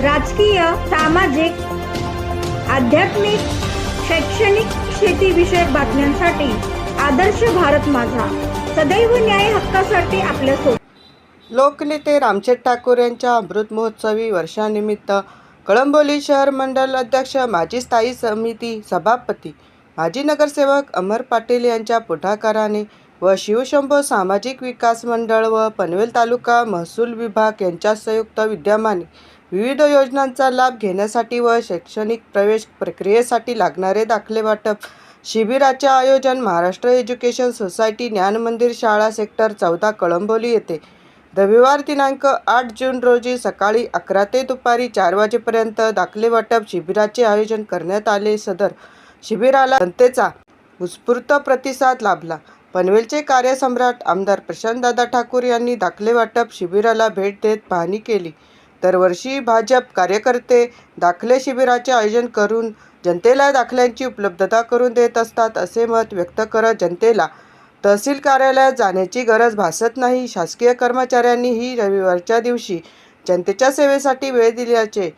राजकीय सामाजिक आध्यात्मिक शैक्षणिक शेतीविषयक बातम्यांसाठी आदर्श भारत माझा. सदैव न्याय हक्कासाठी आपल्यासोबत लोकनेते रामचेट ठाकूर यांच्या अमृत महोत्सवी वर्षानिमित्त कळंबोली शहर मंडळ अध्यक्ष माजी स्थायी समिती सभापती माजी नगरसेवक अमर पाटील यांच्या पुढाकाराने व शिवशंभो सामाजिक विकास मंडळ व पनवेल तालुका महसूल विभाग यांच्या संयुक्त विद्यमाने विविध योजनांचा लाभ घेण्यासाठी व शैक्षणिक प्रवेश प्रक्रियेसाठी लागणारे दाखले वाटप. शिबिराचे आयोजन महाराष्ट्र एज्युकेशन सोसायटी ज्ञान मंदिर शाळा सेक्टर चौदा कळंबोली येथे. रविवार दिनांक आठ जून रोजी सकाळी अकरा ते दुपारी चार वाजेपर्यंत दाखले वाटप शिबिराचे आयोजन करण्यात आले सदर शिबिराला जनतेचा उत्स्फूर्त प्रतिसाद लाभला. पनवेलचे कार्यसम्राट आमदार प्रशांतदादा ठाकूर यांनी दाखले वाटप शिबिराला भेट देत पाहणी केली. दरवर्षी भाजप कार्यकर्ते दाखले शिबिराचे आयोजन करून जनतेला दाखल्यांची उपलब्धता करून देत असतात असे मत व्यक्त करत जनतेला तहसील कार्यालयात जाण्याची गरज भासत नाही. शासकीय कर्मचाऱ्यांनीही रविवारच्या दिवशी जनतेच्या सेवेसाठी वेळ दिल्याचे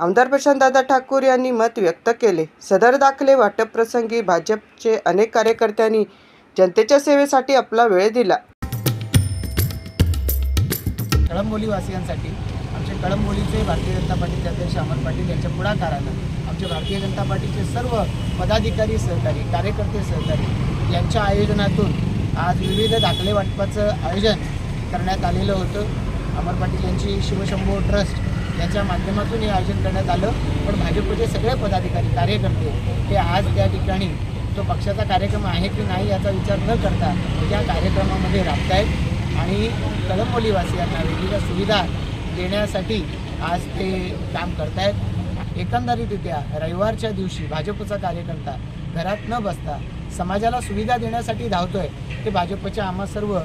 आमदार प्रशांतदादा ठाकूर यांनी मत व्यक्त केले. सदर दाखले वाटप प्रसंगी भाजपचे अनेक कार्यकर्त्यांनी जनतेच्या सेवेसाठी आपला वेळ दिला. कळंबोलीवासियांसाठी कळंबोलीचे भारतीय जनता पार्टीचे अध्यक्ष अमर पाटील यांच्या पुढाकारानं आमच्या भारतीय जनता पार्टीचे सर्व पदाधिकारी सहकारी कार्यकर्ते सहकारी यांच्या आयोजनातून आज विविध दाखले वाटपाचं आयोजन करण्यात आलेलं होतं. अमर पाटील यांची शिवशंभो ट्रस्ट याच्या माध्यमातून हे आयोजन करण्यात आलं. पण भाजपचे सगळे पदाधिकारी कार्यकर्ते हे आज त्या ठिकाणी तो पक्षाचा कार्यक्रम आहे की नाही याचा विचार न करता त्या कार्यक्रमामध्ये राबत आहेत आणि कळंबोलीवासियांना वेगवेगळ्या सुविधा देण्यासाठी आज ते काम करतायत. एकंदरीतरित्या रविवारच्या दिवशी भाजपचा कार्यकर्ता घरात न बसता समाजाला सुविधा देण्यासाठी धावतोय ते भाजपच्या आम्हा सर्व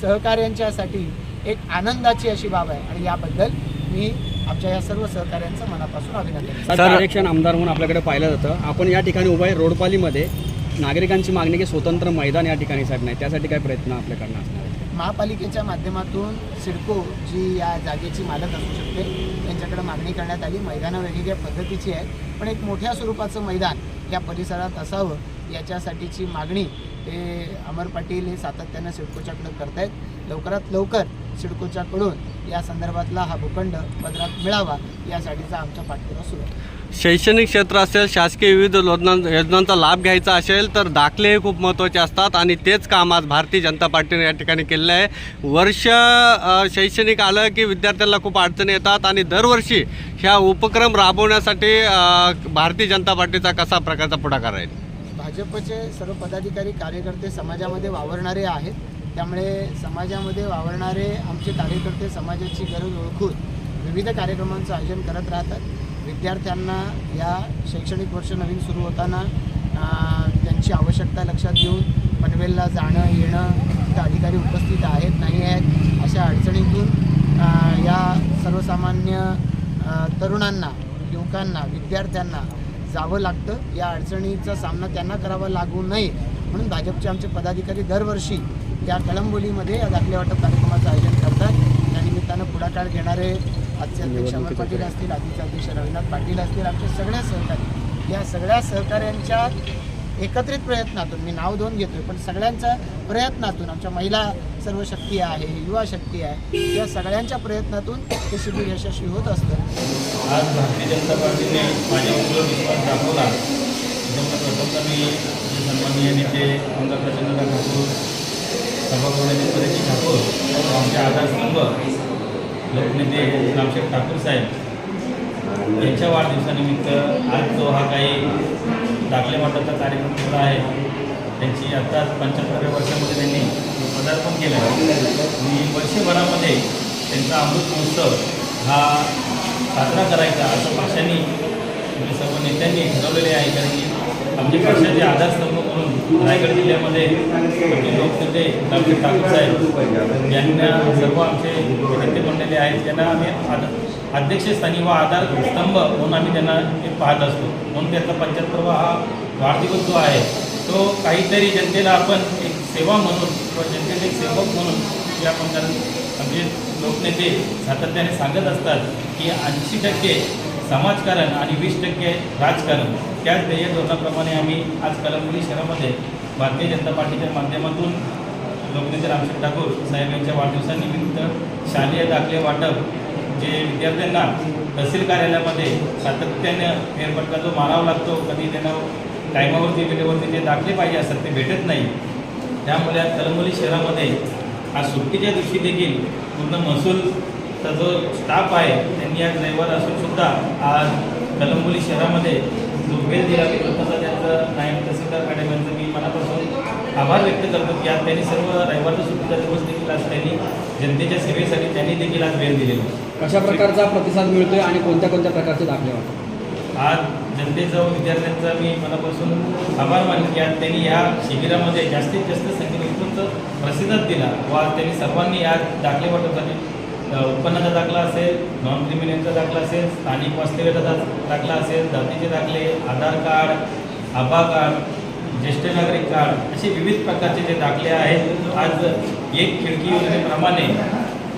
सहकाऱ्यांच्यासाठी एक आनंदाची अशी बाब आहे. आणि याबद्दल मी आमच्या या सर्व सहकाऱ्यांचं मनापासून अभिनंदन आरक्षण आमदार म्हणून आपल्याकडे पाहिलं जातं. आपण या ठिकाणी उभा आहे. रोडपालीमध्ये नागरिकांची मागणी की स्वतंत्र मैदान या ठिकाणी साहेब नाही त्यासाठी काय प्रयत्न आपल्याकडनं असणार महापालिकेच्या माध्यमातून सिडको जी या जागेची मालक असू शकते त्यांच्याकडे मागणी करण्यात आली. मैदानं वेगवेगळ्या पद्धतीची आहेत पण एक मोठ्या स्वरूपाचं मैदान या परिसरात असावं याच्यासाठीची मागणी हे अमर पाटील हे सातत्यानं सिडकोच्याकडं करतायत. लवकरात लवकर सिडकोच्याकडून या संदर्भातला हा भूखंड पदरात मिळावा यासाठीचा आमचा पाठपुरावा सुरू आहे. शैक्षणिक क्षेत्र असेल शासकीय विविध योजना योजनांचा लाभ घ्यायचा असेल तर दाखले हे खूप महत्त्वाचे असतात आणि तेच काम आज भारतीय जनता पार्टीने या ठिकाणी केलेलं आहे. वर्ष शैक्षणिक आलं की विद्यार्थ्यांना खूप अडचणी येतात आणि दरवर्षी ह्या उपक्रम राबवण्यासाठी भारतीय जनता पार्टीचा कसा प्रकारचा पुढाकार राहील? भाजपचे सर्व पदाधिकारी कार्यकर्ते समाजामध्ये वावरणारे आहेत. त्यामुळे समाजामध्ये वावरणारे आमचे कार्यकर्ते समाजाची गरज ओळखून विविध कार्यक्रमांचं आयोजन करत राहतात. विद्यार्थ्यांना या शैक्षणिक वर्ष नवीन सुरू होताना त्यांची आवश्यकता लक्षात घेऊन पनवेलला जाणं येणं तिथं अधिकारी उपस्थित आहेत नाही आहेत अशा अडचणीतून या सर्वसामान्य तरुणांना युवकांना विद्यार्थ्यांना जावं लागतं. या अडचणीचा सामना त्यांना करावा लागू नये. म्हणून भाजपचे आमचे पदाधिकारी दरवर्षी या कळंबोलीमध्ये या दाखले वाटप कार्यक्रमाचं आयोजन करतात. त्या निमित्तानं पुढाकार घेणारे आजचे अध्यक्ष अमर पाटील असतील आधीचे अध्यक्ष रविनाथ पाटील असतील आमचे सगळे सहकारी. या सगळ्या सहकाऱ्यांच्या एकत्रित प्रयत्नातून मी नाव दोन घेतोय पण सगळ्यांच्या प्रयत्नातून आमच्या महिला सर्व शक्ती आहे युवा शक्ती आहे या सगळ्यांच्या प्रयत्नातून हे शिबिर यशस्वी होत असतं. आज भारतीय जनता पार्टीने माझ्यावर विश्वास दाखवला. त्याच्यामुळे मी सन्माननीय नेते आमदार प्रचंड ठाकूर सभागृह ठाकूर आमचे आधारस्तंभ लोकनेते रामशेठ ठाकूर साहेब यांच्या वाढदिवसानिमित्त आज जो हा काही दाखले माताचा कार्यक्रम केला आहे. त्यांची आता पंच्याहत्तराव्या वर्षामध्ये त्यांनी पदार्पण केलं आणि वर्षभरामध्ये त्यांचा अमृत महोत्सव हा साजरा करायचा असं पक्षांनी म्हणजे सर्व नेत्यांनी ठरवलेले आहे. कारण की आमच्या पक्षाचे आधारस्तंभ म्हणून रायगड जिल्ह्यामध्ये लोकनेते रामदेव ठाकूर साहेब यांना सर्व आमचे नेते बनलेले आहेत. त्यांना आम्ही आद अध्यक्षस्थानी व आधारस्तंभ म्हणून आम्ही त्यांना ते पाहत असतो. म्हणून त्याचा पंच्याहत्तरवा हा वाढदिवस जो आहे तो काहीतरी जनतेला आपण एक सेवा म्हणून किंवा जनतेचे एक सेवक म्हणून की आपण आमचे लोकनेते सातत्याने सांगत असतात की ऐंशी टक्के समाजकारण आणि वीस टक्के राजकारण त्याच ध्येय धोरणाप्रमाणे आम्ही आज कलंबुली शहरामध्ये भारतीय जनता पार्टीच्या माध्यमातून लोकनेते रामशेठ ठाकूर साहेब यांच्या वाढदिवसानिमित्त शालेय दाखले वाटप जे विद्यार्थ्यांना तहसील कार्यालयामध्ये सातत्याने फेरफटका जो मारावा लागतो कधी त्यांना टायमावरती वेळेवरती जे दाखले पाहिजे असतात ते भेटत नाही. त्यामुळे आज कलंबोली शहरामध्ये आज सुट्टीच्या दिवशी देखील पूर्ण महसूलचा जो स्टाफ आहे त्यांनी आज रविवार असूनसुद्धा आज कलंबोली शहरामध्ये जो वेळ दिला की प्रथमतः त्यांचं नायब तहसीलदार मॅडम यांचं मी मनापासून आभार व्यक्त करतो की आज त्यांनी सर्व रविवारचा सुट्टीचा दिवस देखील आज त्यांनी जनतेच्या सेवेसाठी त्यांनी देखील आज वेळ दिलेला. कशा प्रकारचा प्रतिसाद मिळतोय आणि कोणत्या कोणत्या प्रकारचे दाखले वाटतात आज जनतेचा विद्यार्थ्यांचा मी मनापासून आभार मानतो की आज त्यांनी या शिबिरामध्ये जास्तीत जास्त संख्येने उत्स्फूर्त प्रतिसाद दिला व आज त्यांनी सर्वांनी आज दाखले वाटपसाठी उत्पन्नाचा दाखला असेल नॉन क्रिमिनलचा दाखला असेल स्थानिक वास्तव्याचा दा- दाखला असेल जातीचे दाखले आधार कार्ड आभा कार्ड ज्येष्ठ नागरिक कार्ड असे विविध प्रकारचे जे दाखले आहेत आज एक खिडकी योजनेप्रमाणे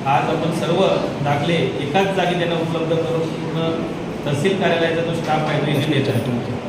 आज आपण सर्व दाखले एकाच जागी त्यांना उपलब्ध करून पूर्ण तहसील कार्यालयाचा जो स्टाफ आहे तो इथे देत आहे.